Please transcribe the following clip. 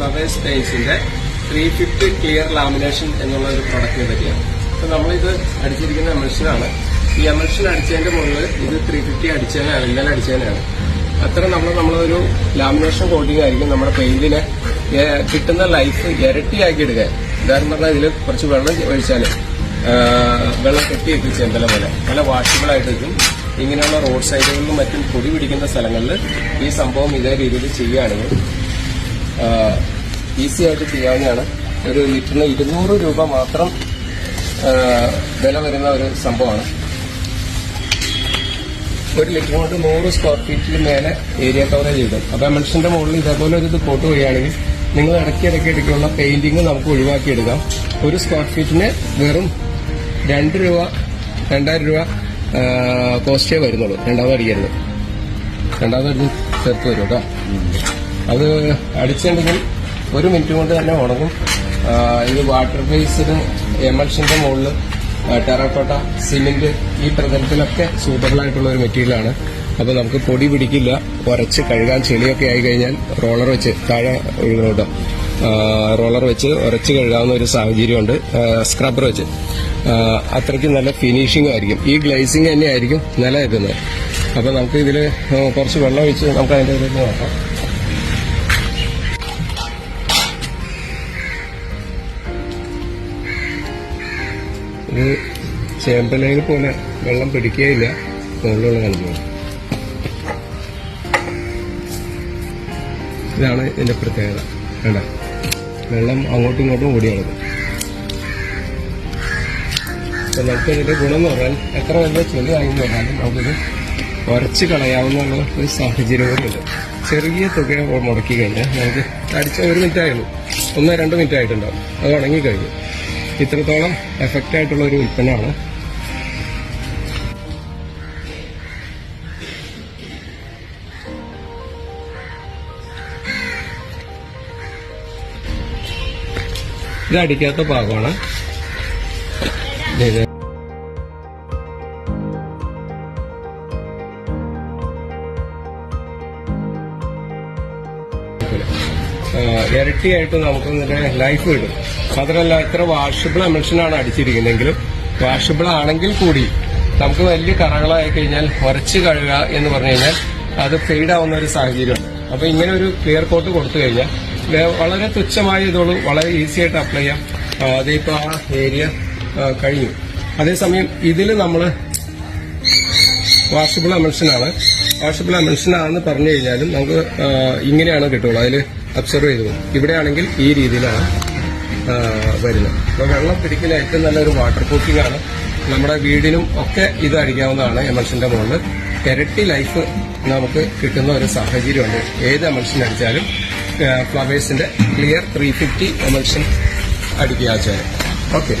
Flowers സ്പേസിന്റെ three fifty clear lamination എന്നുള്ള ഒരു പ്രൊഡക്റ്റിനെ പറ്റിയാണ്. അപ്പൊ നമ്മളിത് അടിച്ചിരിക്കുന്ന എമൽഷനാണ് ഈ എമൽഷൻ അടിച്ചതിന്റെ മുകളിൽ ഇത് ത്രീ ഫിഫ്റ്റി അടിച്ചതിനാണ് ഇന്നലെ അടിച്ചതിനാണ് അത്ര നമ്മൾ നമ്മളൊരു ലാമിനേഷൻ കോട്ടിംഗ് ആയിരിക്കും നമ്മുടെ പെയിന്റിനെ കിട്ടുന്ന ലൈഫ് ഇരട്ടിയാക്കി എടുക്കാൻ ഉദാഹരണം പറഞ്ഞാൽ ഇതിൽ കുറച്ച് വെള്ളം ഒഴിച്ചാൽ വെള്ളം കെട്ടി എത്തിച്ച് ചെമ്പല പോലെ. നല്ല വാഷബിൾ ആയിട്ട് വെക്കും ഇങ്ങനെയുള്ള റോഡ് സൈഡുകളിലും മറ്റും പൊടി പിടിക്കുന്ന സ്ഥലങ്ങളിൽ ഈ സംഭവം ഇതേ രീതിയിൽ ചെയ്യുകയാണെങ്കിൽ ഈസി ആയിട്ട് ചെയ്യാവുന്നതാണ്. ഒരു ലിറ്ററിന് ഇരുന്നൂറ് രൂപ മാത്രം വില വരുന്ന ഒരു സംഭവമാണ്. ഒരു ലിറ്റർ കൊണ്ട് നൂറ് സ്ക്വയർ ഫീറ്റിൽ മേലെ ഏരിയ കവറേജ് ചെയ്തു അപ്പൊ മനുഷ്യന്റെ മുകളിൽ ഇതേപോലെ ഒരു ഇത് കോട്ട് വരികയാണെങ്കിൽ നിങ്ങൾ ഇടയ്ക്ക് ഇടയ്ക്ക് ഇടയ്ക്കുള്ള പെയിന്റിങ് നമുക്ക് ഒഴിവാക്കിയെടുക്കാം. ഒരു സ്ക്വയർ ഫീറ്റിന് വെറും രണ്ട് രൂപ രണ്ടായിരം രൂപ കോസ്റ്റേ വരുന്നുള്ളൂ. രണ്ടാമത് അടിക്കരുത്. രണ്ടാമത് അടിച്ച് ചേർത്ത് വരും കേട്ടോ അത് അടിച്ചിട്ടുണ്ടെങ്കിൽ ഒരു മിനിറ്റ് കൊണ്ട് തന്നെ ഉണങ്ങും. ഇത് വാട്ടർ ബേസ്ഡ് എമൽഷന്റെ മുകളിൽ ടെറക്കോട്ട സിമെന്റ് ഈ പ്രതലത്തിലൊക്കെ സൂട്ടബിൾ ആയിട്ടുള്ള ഒരു മെറ്റീരിയലാണ് അപ്പൊ നമുക്ക് പൊടി പിടിക്കില്ല. ഉരച്ച് കഴുകാൻ ചെളിയൊക്കെ ആയി കഴിഞ്ഞാൽ റോളർ വെച്ച് താഴെ ഒഴുകുന്നുണ്ട്. റോളർ വെച്ച് ഉരച്ച് കഴുകാവുന്ന ഒരു സാഹചര്യമുണ്ട്. സ്ക്രബ്ബർ വെച്ച്. അത്രയ്ക്ക് നല്ല ഫിനിഷിംഗ് ആയിരിക്കും. ഈ ഗ്ലേസിംഗ് തന്നെയായിരിക്കും നിലനിൽക്കുന്നത്. അപ്പൊ നമുക്ക് ഇതിൽ കുറച്ച് വെള്ളം ഒഴിച്ച് നമുക്ക് അതിന്റെ ഇതിൽ നോക്കാം. ഇത് ചേമ്പലയിൽ പോലെ വെള്ളം പിടിക്കുകയില്ല മുകളിലുള്ള കണ്ടു ഇതാണ് ഇതിന്റെ പ്രത്യേകത. വേണ്ട വെള്ളം അങ്ങോട്ടും ഇങ്ങോട്ടും ഓടി നമുക്ക് ഇതിന്റെ ഗുണം എന്ന് പറഞ്ഞാൽ എത്ര വലിയ ചെളി ആയി എന്ന് പറഞ്ഞാലും നമുക്കിത് ഉരച്ച് കളയാവുന്ന ഒരു സാഹചര്യം കൂടിയുണ്ട് ചെറിയ തുക മുടക്കി കഴിഞ്ഞാൽ നമുക്ക് അടിച്ച ഒരു മിനിറ്റ് ആയുള്ളൂ ഒന്നോ രണ്ടോ മിനിറ്റ് ആയിട്ടുണ്ടാവും അത് ഉണങ്ങി കഴിഞ്ഞു ഇത്രത്തോളം എഫക്റ്റ് ആയിട്ടുള്ള ഒരു ഉൽപ്പന്നമാണ്. ഇത് അടിക്കാത്ത ഭാഗമാണ് ഇരട്ടിയായിട്ട് നമുക്ക് ഇതിന്റെ ലൈഫ് കിട്ടും മാത്രമല്ല ഇത്ര വാഷബിൾ എമിഷനാണ് അടിച്ചിരിക്കുന്നതെങ്കിലും വാഷബിൾ ആണെങ്കിൽ കൂടി നമുക്ക് വലിയ കറകളായി കഴിഞ്ഞാൽ ഉരച്ച് കഴുകുക എന്ന് പറഞ്ഞു കഴിഞ്ഞാൽ അത് ഫെയ്ഡ് ആവുന്ന ഒരു സാഹചര്യമാണ്. അപ്പൊ ഇങ്ങനെ ഒരു ക്ലിയർ കോട്ട് കൊടുത്തു കഴിഞ്ഞാൽ വളരെ തുച്ഛമായ ഇതോളൂ വളരെ ഈസി ആയിട്ട് അപ്ലൈ ചെയ്യാം. അതിപ്പോ ആ ഏരിയ കഴിഞ്ഞു. അതേസമയം ഇതിൽ നമ്മൾ വാഷബിൾ അമൽഷനാണ് വാഷബിൾ അമൽഷനാണെന്ന് പറഞ്ഞു കഴിഞ്ഞാലും നമുക്ക് ഇങ്ങനെയാണ് കിട്ടുള്ളൂ. അതിൽ അബ്സർവ് ചെയ്തു. ഇവിടെയാണെങ്കിൽ ഈ രീതിയിലാണ് വരുന്നത്. അപ്പോൾ വെള്ളം പിടിക്കുന്ന ഏറ്റവും നല്ലൊരു വാട്ടർ പ്രൂഫിംഗ് ആണ്. നമ്മുടെ വീടിനും ഒക്കെ ഇത് അടിക്കാവുന്നതാണ് എമൽഷന്റെ മുകളിൽ. ഇരട്ടി ലൈഫ് നമുക്ക് കിട്ടുന്ന ഒരു സാഹചര്യമുണ്ട്. ഏത് എമൽഷൻ അടിച്ചാലും ഫ്ലവേഴ്സിന്റെ ക്ലിയർ ത്രീ ഫിഫ്റ്റി എമൽഷൻ അടിക്കുക വെച്ചാൽ ഓക്കെ.